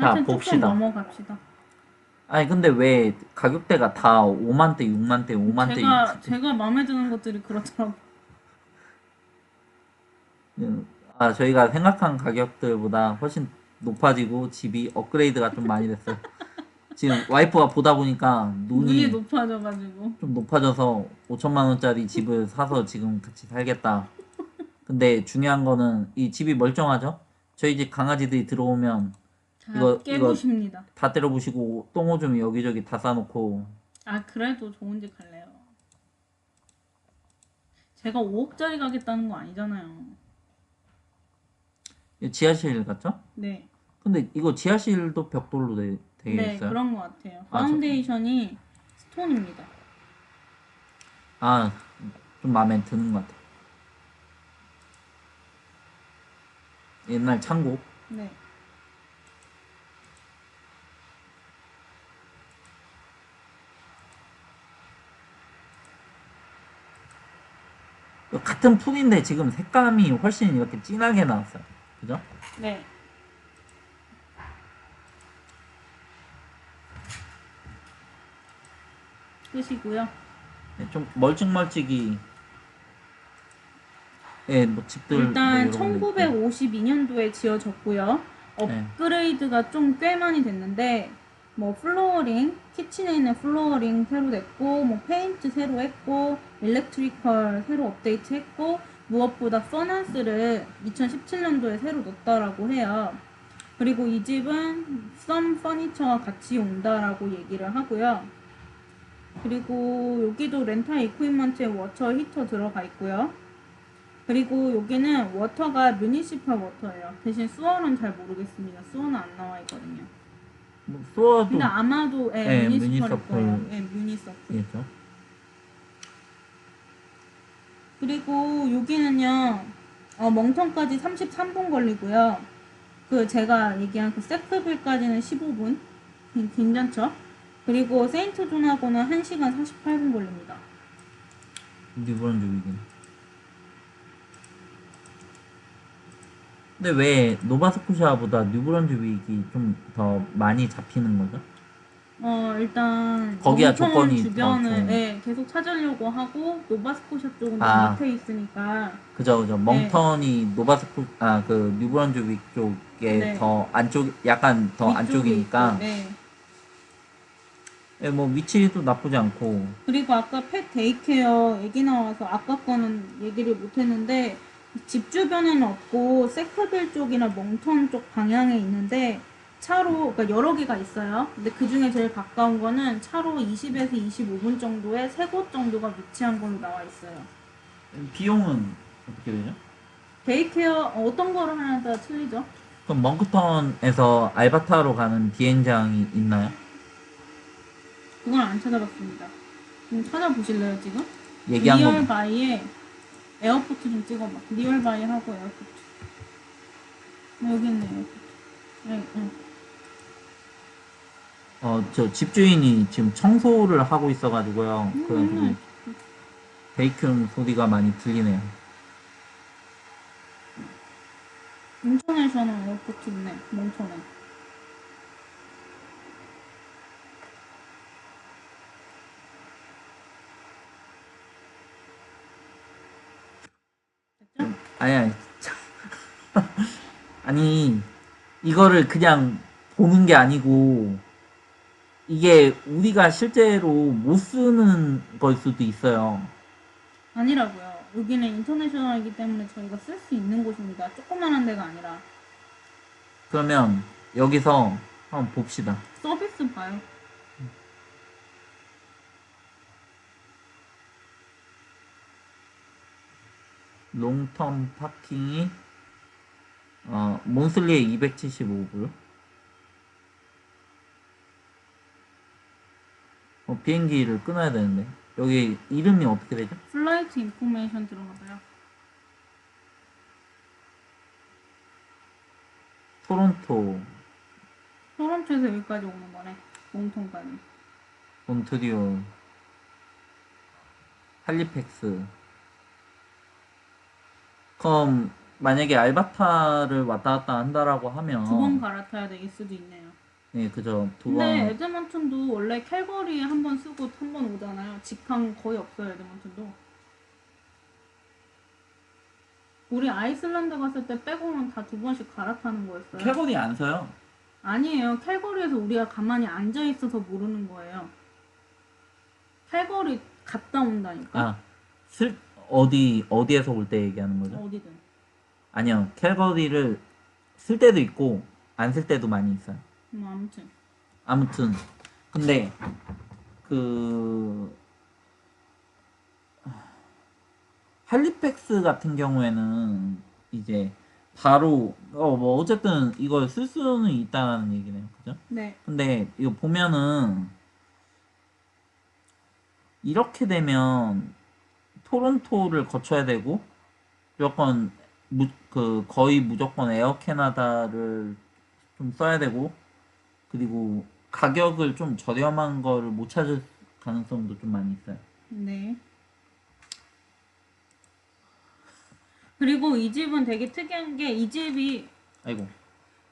자, 하여튼 봅시다. 넘어갑시다. 아니 근데 왜 가격대가 다 5만 대, 6만 대, 5만 대 제가 제가 마음에 드는 것들이 그렇더라고. 아 저희가 생각한 가격들보다 훨씬 높아지고 집이 업그레이드가 좀 많이 됐어요. 지금 와이프가 보다 보니까 눈이 눈이 높아져가지고. 좀 높아져서 5천만 원짜리 집을 사서 지금 같이 살겠다. 근데 중요한 거는 이 집이 멀쩡하죠? 저희 집 강아지들이 들어오면 자, 이거- 깨보십니다. 다 때려부시고 똥오줌 여기저기 다 싸놓고 아 그래도 좋은 집 갈래요. 제가 5억짜리 가겠다는 거 아니잖아요. 이거 지하실 같죠? 네. 근데 이거 지하실도 벽돌로 되, 되어 네, 있어요. 그런 것 같아요. 아, 저- 파운데이션이 스톤입니다. 아, 좀 마음에 드는 것 같아. 옛날 창고. 네. 같은 푸인데 지금 색감이 훨씬 이렇게 진하게 나왔어요. 그죠? 네. 끝이고요. 네, 좀 멀찍멀찍이 예, 뭐 집들 일단 뭐거 있고. 1952년도에 지어졌고요. 네. 업그레이드가 좀꽤 많이 됐는데 뭐 플로어링, 키친에 있는 플로어링 새로 됐고 뭐 페인트 새로 했고 일렉트리컬 새로 업데이트 했고 무엇보다 퍼넌스를 2017년도에 새로 넣었다라고 해요. 그리고 이 집은 썸 퍼니처와 같이 온다라고 얘기를 하고요. 그리고 여기도 렌탈 이퀴먼트에 워터 히터 들어가 있고요. 그리고 여기는 워터가 뮤니시팔 워터예요. 대신 수어는 잘 모르겠습니다. 수어는 안 나와 있거든요. 뭐 수어도 근데 아마도 예, 네, 뮤니시팔일 뮤니서플. 거예요. 예, 뮤니서플. 겠죠 그리고 여기는요. 어, 멍텅까지 33분 걸리고요. 그 제가 얘기한 그 세크빌까지는 15분. 괜- 괜찮죠? 그리고 세인트 존하고는 1시간 48분 걸립니다. 뉴브런즈 위기. 근데 왜 노바스코샤보다 뉴브런즈 위기 좀더 많이 잡히는 거죠? 어 일단 거기야 조건이 주변을 더. 예, 계속 찾으려고 하고 노바스코샤 쪽은 아. 좀 밑에 있으니까 그죠, 그죠. 멍턴이 노바스코 아 그 뉴브런즈 위 쪽에 네. 더 안쪽 약간 더 위쪽에 안쪽이니까 있고, 네. 예, 뭐 위치도 나쁘지 않고 그리고 아까 펫 데이케어 얘기 나와서 아까 거는 얘기를 못했는데 집 주변에는 없고 세크빌 쪽이나 멍턴 쪽 방향에 있는데 차로 그러니까 여러 개가 있어요. 근데 그 중에 제일 가까운 거는 차로 20에서 25분 정도에 세 곳 정도가 위치한 걸로 나와 있어요. 비용은 어떻게 되죠? 데이케어 어떤 거를 하냐에 따라 틀리죠. 그럼 멍크턴에서 알바타로 가는 비행장이 있나요? 그건 안 찾아봤습니다. 좀 찾아보실래요 지금? 얘기한 거 리얼바이에 에어포트 좀 찍어봐. 리얼바이 하고 에어포트. 네, 여기 있네 에어포트. 네, 네. 어, 저 집주인이 지금 청소를 하고 있어가지고요. 음. 그래가지고 베이큐 소리가 많이 들리네요. 인터내셔널 에어포트 있네. 몽천에. 됐죠? 아니, 아니. 참. 아니, 이거를 그냥 보는 게 아니고, 이게 우리가 실제로 못 쓰는 걸 수도 있어요. 아니라고요. 여기는 인터내셔널이기 때문에 저희가 쓸 수 있는 곳입니다. 조그만한 데가 아니라 그러면 여기서 한번 봅시다. 서비스 봐요. 롱텀 파킹이 어, 몬슬리에 275불. 어, 비행기를 끊어야 되는데 여기 이름이 어떻게 되죠? 플라이트 인포메이션 들어가봐요. 토론토, 토론토에서 여기까지 오는 거네. 몽통까지. 몬트리올, 할리팩스. 그럼 만약에 알바타를 왔다 갔다 한다라고 하면 두 번 갈아타야 될 수도 있네요. 네, 그죠. 두 근데 번. 에드먼튼도 원래 캘거리에 한 번 쓰고 한 번 오잖아요. 직항 거의 없어요, 에드먼튼도. 우리 아이슬란드 갔을 때 빼고는 다 두 번씩 갈아타는 거였어요. 캘거리 안 써요. 아니에요. 캘거리에서 우리가 가만히 앉아 있어서 모르는 거예요. 캘거리 갔다 온다니까. 아, 슬 어디 어디에서 올 때 얘기하는 거죠? 어디든. 아니요, 캘거리를 쓸 때도 있고 안 쓸 때도 많이 있어요. 뭐 아무튼. 아무튼 근데 그 할리팩스 같은 경우에는 이제 바로 어 뭐 어쨌든 이걸 쓸 수는 있다는 얘기네요, 그죠? 네. 근데 이거 보면은 이렇게 되면 토론토를 거쳐야 되고 무조건 무, 그 거의 무조건 에어 캐나다를 좀 써야 되고 그리고 가격을 좀 저렴한 거를 못 찾을 가능성도 좀 많이 있어요. 네. 그리고 이 집은 되게 특이한 게 이 집이 아이고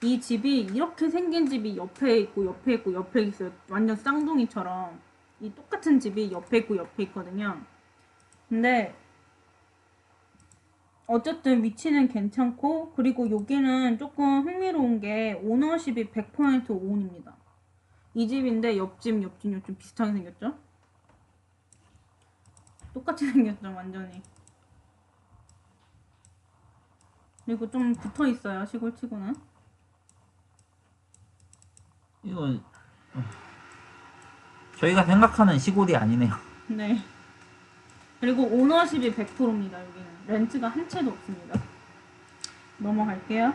이 집이 이렇게 생긴 집이 옆에 있고 옆에 있고 옆에 있어요. 완전 쌍둥이처럼 이 똑같은 집이 옆에 있고 옆에 있거든요. 근데 어쨌든 위치는 괜찮고 그리고 여기는 조금 흥미로운 게 오너십이 100% 오온입니다. 이 집인데 옆집 옆집 옆집 비슷하게 생겼죠? 똑같이 생겼죠 완전히. 그리고 좀 붙어 있어요 시골치고는. 이거 어, 저희가 생각하는 시골이 아니네요. 네. 그리고 오너십이 100%입니다, 여기는. 렌트가 한 채도 없습니다. 넘어갈게요.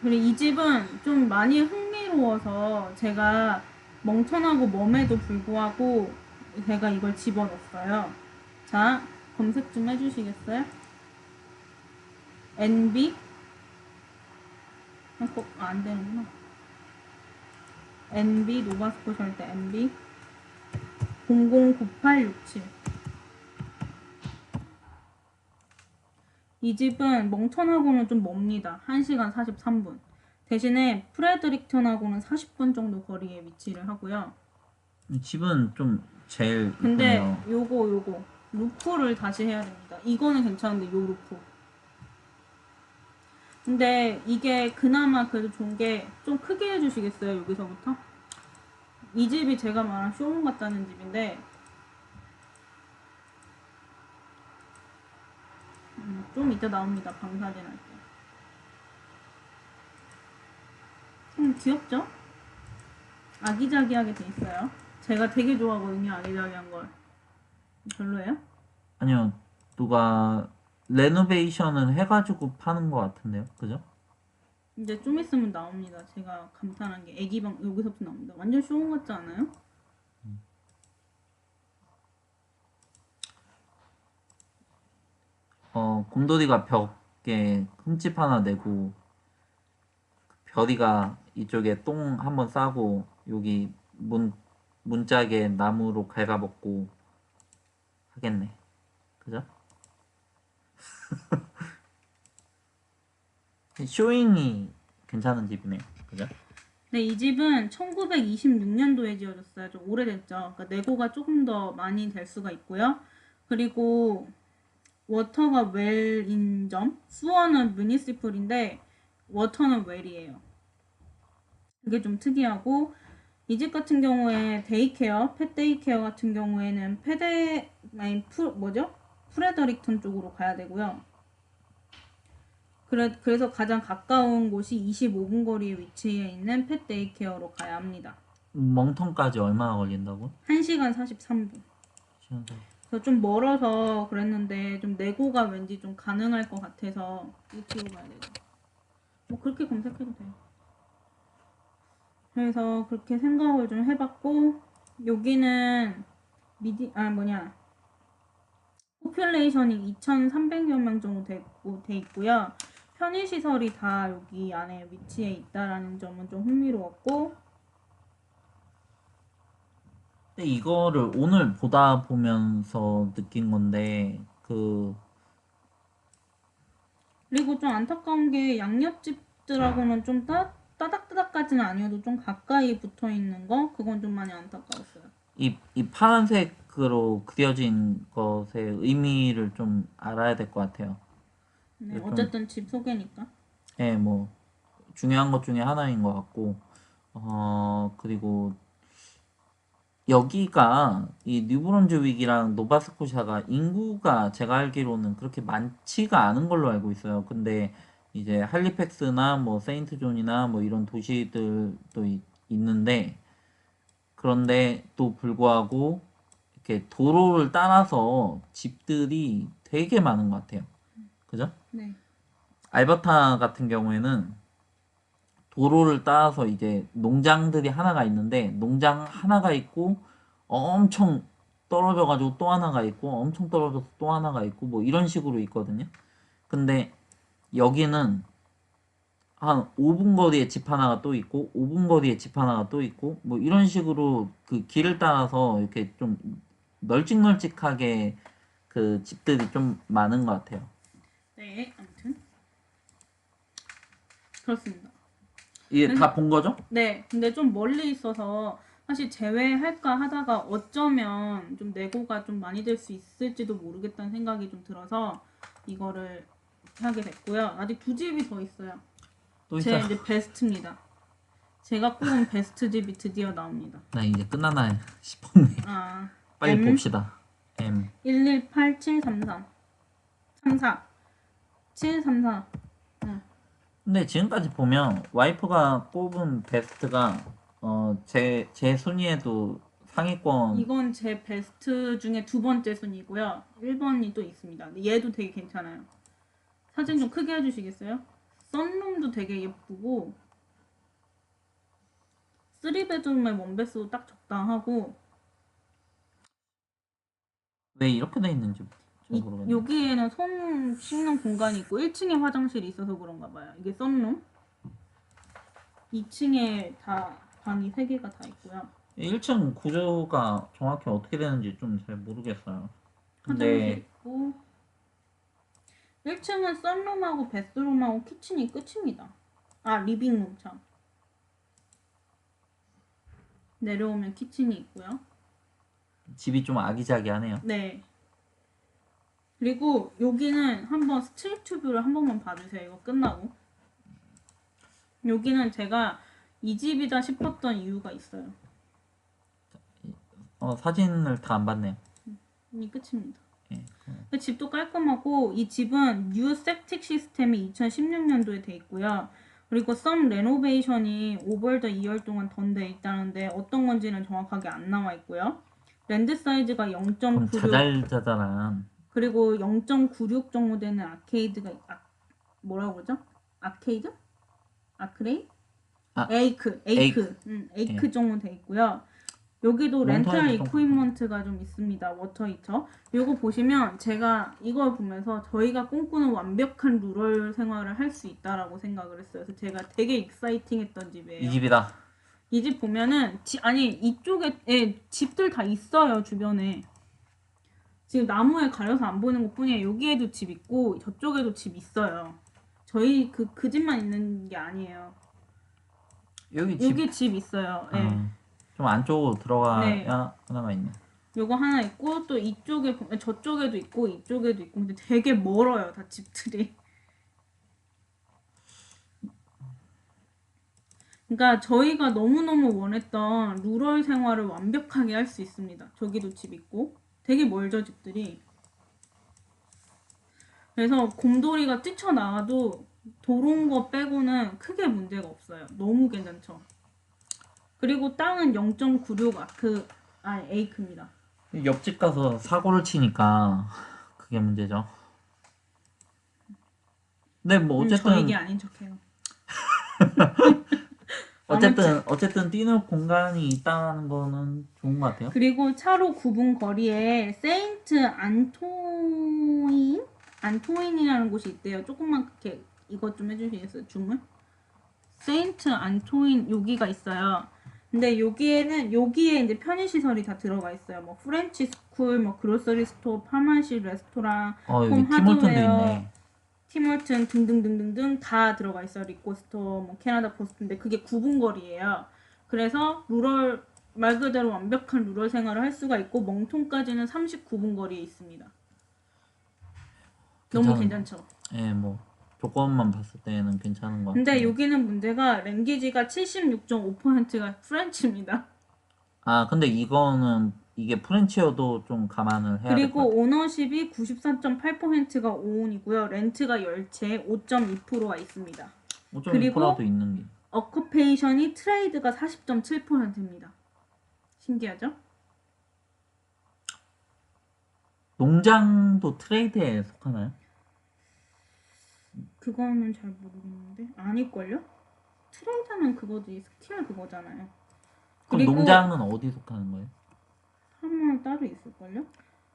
그리고 이 집은 좀 많이 흥미로워서 제가 멍청하고 멈에도 불구하고 제가 이걸 집어넣었어요. 자, 검색 좀 해주시겠어요? NB? 아, 꼭, 아, 안 되는구나. NB 노바스코셔 할때 NB 009867 이 집은 멍천하고는 좀 멉니다. 1시간 43분. 대신에 프레드릭턴하고는 40분 정도 거리에 위치를 하고요. 집은 좀 제일 근데 이쁘네요. 요거 요거 루프를 다시 해야 됩니다. 이거는 괜찮은데 요 루프. 근데 이게 그나마 그래도 좋은 게 좀 크게 해주시겠어요 여기서부터? 이 집이 제가 말한 쇼룸 같다는 집인데 음, 좀 이따 나옵니다 방사진 할 때. 음 귀엽죠? 아기자기하게 돼 있어요. 제가 되게 좋아하거든요 아기자기한 걸. 별로예요? 아니요, 누가 레노베이션을 해가지고 파는 것 같은데요, 그죠? 이제 좀 있으면 나옵니다. 제가 감탄한 게 애기방 여기서부터 나옵니다. 완전 쇼운 같지 않아요? 어, 곰돌이가 벽에 흠집 하나 내고 별이가 이쪽에 똥 한번 싸고 여기 문 문짝에 나무로 갉아먹고 하겠네. 그죠? 쇼잉이 괜찮은 집이네요. 그죠? 네, 이 집은 1926년도에 지어졌어요. 좀 오래됐죠. 그러니까 내고가 조금 더 많이 될 수가 있고요. 그리고 워터가 웰인 점, 수어는 뮤니시플인데 워터는 웰이에요. 그게 좀 특이하고 이 집 같은 경우에 데이케어, 펫 데이케어 같은 경우에는 페데 아니 풀 뭐죠? 프레더릭턴 쪽으로 가야 되고요. 그래, 그래서 가장 가까운 곳이 25분 거리에 위치해 있는 펫 데이케어로 가야 합니다. 멍텅까지 얼마나 걸린다고? 1시간 43분. 그래서 좀 멀어서 그랬는데 좀 내고가 왠지 좀 가능할 것 같아서 이쪽으로 가야 되죠. 뭐 그렇게 검색해도 돼요. 그래서 그렇게 생각을 좀 해봤고 여기는 미디 아 뭐냐 포퓰레이션이 2,300여 명 정도 되고 돼 있고요. 편의 시설이 다 여기 안에 위치해 있다라는 점은 좀 흥미로웠고 근데 이거를 오늘 보다 보면서 느낀 건데 그 그리고 좀 안타까운 게 양옆집들하고는 좀 따, 따닥따닥까지는 아니어도 좀 가까이 붙어 있는 거 그건 좀 많이 안타까웠어요. 이, 이 파란색으로 그려진 것의 의미를 좀 알아야 될 것 같아요. 네, 네, 좀- 어쨌든 집 소개니까. 예, 뭐 중요한 것 중에 하나인 것 같고, 어 그리고 여기가 이 뉴브론즈 윅이랑 노바스코샤가 인구가 제가 알기로는 그렇게 많지가 않은 걸로 알고 있어요. 근데 이제 할리팩스나 뭐 세인트 존이나 뭐 이런 도시들도 있, 있는데 그런데 또 불구하고 이렇게 도로를 따라서 집들이 되게 많은 것 같아요. 그죠? 네. 알버타 같은 경우에는 도로를 따라서 이제 농장들이 하나가 있는데 농장 하나가 있고 엄청 떨어져 가지고 또 하나가 있고 엄청 떨어져서 또 하나가 있고 뭐 이런 식으로 있거든요. 근데 여기는 한 5분 거리에 집 하나가 또 있고 5분 거리에 집 하나가 또 있고 뭐 이런 식으로 그 길을 따라서 이렇게 좀 널찍널찍하게 그 집들이 좀 많은 것 같아요. 네, 아무튼 그렇습니다. 이게 다 본 거죠? 네, 근데 좀 멀리 있어서 사실 제외할까 하다가 어쩌면 좀 내고가 좀 많이 될 수 있을지도 모르겠다는 생각이 좀 들어서 이거를 하게 됐고요. 아직 두 집이 더 있어요. 또 제. 이제 베스트입니다. 제가 꼽은 베스트 집이 드디어 나옵니다. 나 이제 끝나나 싶었네. 아, 빨리 M? 봅시다. M. 118733 34 734 근데 지금까지 보면 와이프가 꼽은 베스트가 어제 제 순위에도 상위권 이건 제 베스트 중에 두 번째 순위고요. 1번이 또 있습니다. 얘도 되게 괜찮아요. 사진 좀 크게 해주시겠어요? 썬룸도 되게 예쁘고 3베드룸에 원베스도 딱 적당하고 왜 이렇게 돼 있는지 이- 모르겠네. 여기에는 손 씻는 공간이 있고 1층에 화장실이 있어서 그런가 봐요. 이게 썬룸 2층에 다 방이 3개가 다 있고요. 1층 구조가 정확히 어떻게 되는지 좀 잘 모르겠어요. 화장실 근데 있고 1층은 썬룸하고 베스룸하고 키친이 끝입니다. 아 리빙룸 참. 내려오면 키친이 있고요. 집이 좀 아기자기하네요. 네. 그리고 여기는 한번 스트리트 뷰를 한 번만 봐주세요. 이거 끝나고. 여기는 제가 이 집이다 싶었던 이유가 있어요. 어, 사진을 다 안 봤네요. 이 끝입니다. 예. 근데 집도 깔끔하고 이 집은 뉴 septic 시스템이 2016년도에 돼 있고요. 그리고 썸 레노베이션이 오버 더 2월 동안 던돼 있다는데 어떤 건지는 정확하게 안 나와 있고요. 랜드 사이즈가 그럼 0.96 자잘자잘한 그리고 0.96 정도 되는 아케이드가 아, 뭐라고 그러죠? 아케이드? 아크레이? 아, 에이크, 에이크, 에이크. 음, 에이크 정도 돼 있고요. 여기도 렌탈 렌탈 좀 있습니다. 워터 히터. 요거 보시면 제가 이걸 보면서 저희가 꿈꾸는 완벽한 루럴 생활을 할 수 있다라고 생각을 했어요. 그래서 제가 되게 익사이팅했던 집이에요. 이 집이다. 이 집 보면은 지- 아니 이쪽에 예, 집들 다 있어요 주변에 지금 나무에 가려서 안 보이는 것 뿐이에요 여기에도 집 있고 저쪽에도 집 있어요 저희 그 그 집만 있는 게 아니에요 여기 집 여기 집 있어요 예 아, 좀 안쪽으로 들어가야 네. 하나가 있네. 요거 하나 있고 또 이쪽에 보- 저쪽에도 있고 이쪽에도 있고 근데 되게 멀어요 다 집들이 그러니까 저희가 너무너무 원했던 루럴 생활을 완벽하게 할 수 있습니다. 저기도 집 있고 되게 멀죠 집들이. 그래서 곰돌이가 뛰쳐나와도 도로인 거 빼고는 크게 문제가 없어요. 너무 괜찮죠. 그리고 땅은 0.96 아크 아 에이크입니다. 옆집 가서 사고를 치니까 그게 문제죠. 근데 뭐 음, 저 어쨌든 얘기 아닌 척해요. 어쨌든 어쨌든 뛰는 공간이 있다는 거는 좋은 것 같아요. 그리고 차로 9분 거리에 세인트 안토인 안토인이라는 곳이 있대요. 조금만 이렇게 이것 좀 해주시겠어요? 줌을? 세인트 안토인 여기가 있어요. 근데 여기에는 여기에 이제 편의 시설이 다 들어가 있어요. 뭐 프렌치 스쿨, 뭐 그로서리 스토어, 파마시 레스토랑, 어 홈 하드웨어. 티몰튼 등등등등등 다 들어가 있어요. 리코스터, 뭐 캐나다 포스트인데 그게 9분 거리예요. 그래서 루럴 말 그대로 완벽한 루럴 생활을 할 수가 있고 멍통까지는 39분 거리에 있습니다. 너무 괜찮죠. 예, 뭐 조건만 봤을 때는 괜찮은 것 같아요. 근데 여기는 문제가 랭귀지가 76.5%가 프렌치입니다. 아, 근데 이거는 이게 프렌치어도 좀 감안을 해야 될것 그리고 같아요. 오너십이 94.8%가 오온이고요. 렌트가 10채 5.2%가 있습니다. 어쩜 그리고- 이거라도 있는 게. 어쿠페이션이 트레이드가 40.7%입니다. 신기하죠? 농장도 트레이드에 속하나요? 그거는 잘 모르겠는데 아닐걸요? 트레이드는 그거지 스킬 그거잖아요. 그럼 그리고- 농장은 어디 속하는 거예요? 하면 따로 있을걸요?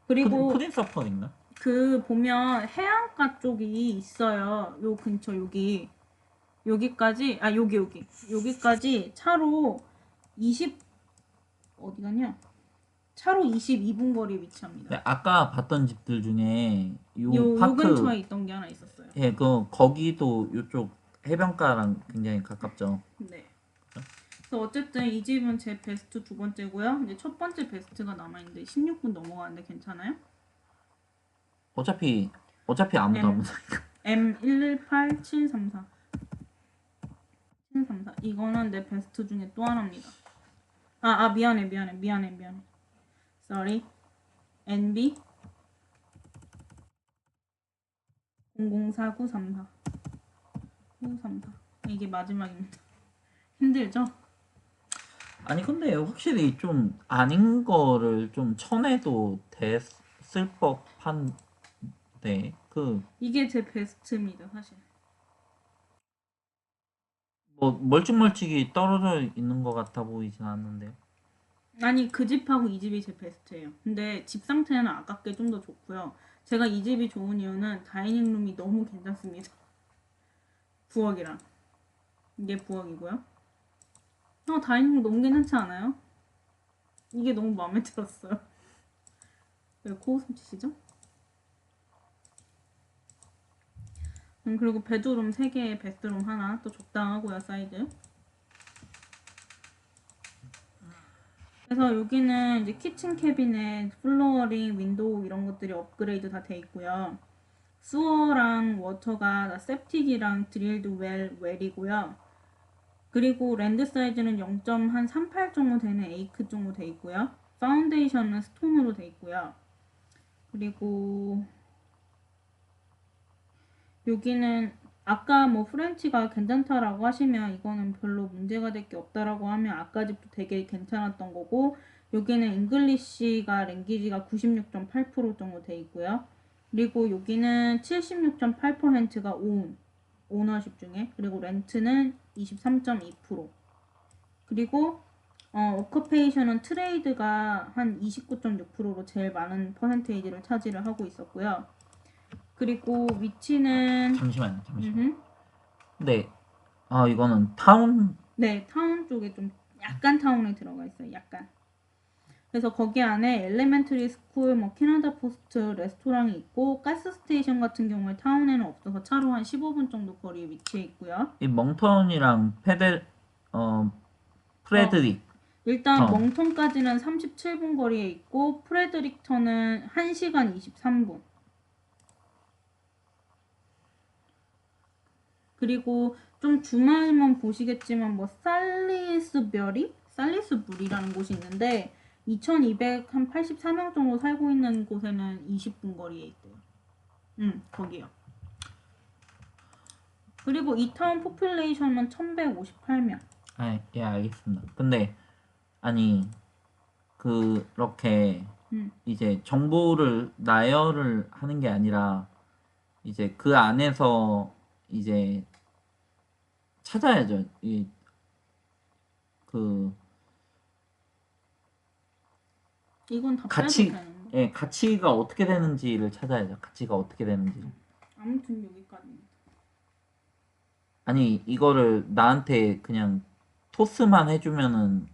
그리고 그리고 푸딩 서퍼인가? 그 보면 해안가 쪽이 있어요. 요 근처 여기 여기까지 아 여기 여기 여기까지 차로 20 어디 가냐? 차로 22분 거리에 위치합니다. 네, 아까 봤던 집들 중에 요, 요, 요 파크 근처에 있던 게 하나 있었어요. 예, 그 거기도 요쪽 해변가랑 굉장히 가깝죠. 네. 그래서 어쨌든 이 집은 제 베스트 두 번째고요. 이제 첫 번째 베스트가 남아 있는데 16분 넘어가는데 괜찮아요? 어차피 어차피 아무도 네. 안 보니까. M118734 734 이거는 내 베스트 중에 또 하나입니다. 아, 아 미안해 미안해 미안해 미안해. Sorry. NB 004934 934 이게 마지막입니다. 힘들죠? 아니 근데 확실히 좀 아닌 거를 좀 쳐내도 됐을 법한데 그 이게 제 베스트입니다 사실. 뭐 멀찍멀찍이 떨어져 있는 것 같아 보이진 않는데요. 아니 그 집하고 이 집이 제 베스트예요. 근데 집 상태는 아깝게 좀 더 좋고요. 제가 이 집이 좋은 이유는 다이닝룸이 너무 괜찮습니다. 부엌이랑 이게 부엌이고요. 어 다이닝룸 너무 괜찮지 않아요? 이게 너무 마음에 들었어요. 왜 코웃음 치시죠? 음, 그리고 베드룸 3개에 베스트룸 하나 또 적당하고요 사이즈. 그래서 여기는 이제 키친 캐비넷, 플로어링, 윈도우 이런 것들이 업그레이드 다 돼 있고요. 수어랑 워터가 다 septic이랑 드릴드 웰, 웰이고요. 그리고 랜드 사이즈는 0.38 정도 되는 에이크 정도 돼 있고요. 파운데이션은 스톤으로 돼 있고요. 그리고 여기는 아까 뭐 프렌치가 괜찮다라고 하시면 이거는 별로 문제가 될 게 없다라고 하면 아까 집도 되게 괜찮았던 거고 여기는 잉글리시가 랭귀지가 96.8% 정도 돼 있고요. 그리고 여기는 76.8%가 온 오너십 중에 그리고 렌트는 23.2% 그리고 어, 오커페이션은 트레이드가 한 29.6%로 제일 많은 퍼센테이지를 차지를 하고 있었고요. 그리고 위치는 잠시만요, 잠시만. 음흠. 근데 아 이거는 타운 네, 타운 쪽에 좀 약간 타운에 들어가 있어요. 약간. 그래서 거기 안에 엘레멘터리 스쿨, 뭐 캐나다 포스트, 레스토랑이 있고 가스 스테이션 같은 경우에 타운에는 없어서 차로 한 15분 정도 거리에 위치해 있고요. 이 멍턴이랑 페델 어 프레드릭 일단 어. 멍턴까지는 37분 거리에 있고 프레드릭턴은 1시간 23분. 그리고 좀 주말만 보시겠지만 뭐 살리스별이 살리스불이라는 곳이 있는데 2,284명 정도 살고 있는 곳에는 20분 거리에 있대요. 음, 거기요. 그리고 이 타운 포퓰레이션은 1,158명. 아, 예, 알겠습니다. 근데 아니 그렇게 음. 이제 정보를 나열을 하는 게 아니라 이제 그 안에서 이제 찾아야죠. 이 그 이건 다 같이- 빼도 되는 거. 예, 가치가 어떻게 되는지를 찾아야죠. 가치가 어떻게 되는지. 아무튼 여기까지입니다. 아니 이거를 나한테 그냥 토스만 해주면은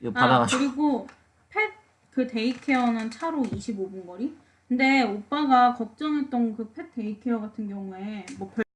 이거 아 받아가지고 그리고 펫 그 데이케어는 차로 25분 거리. 근데 오빠가 걱정했던 그 펫 데이케어 같은 경우에 뭐 별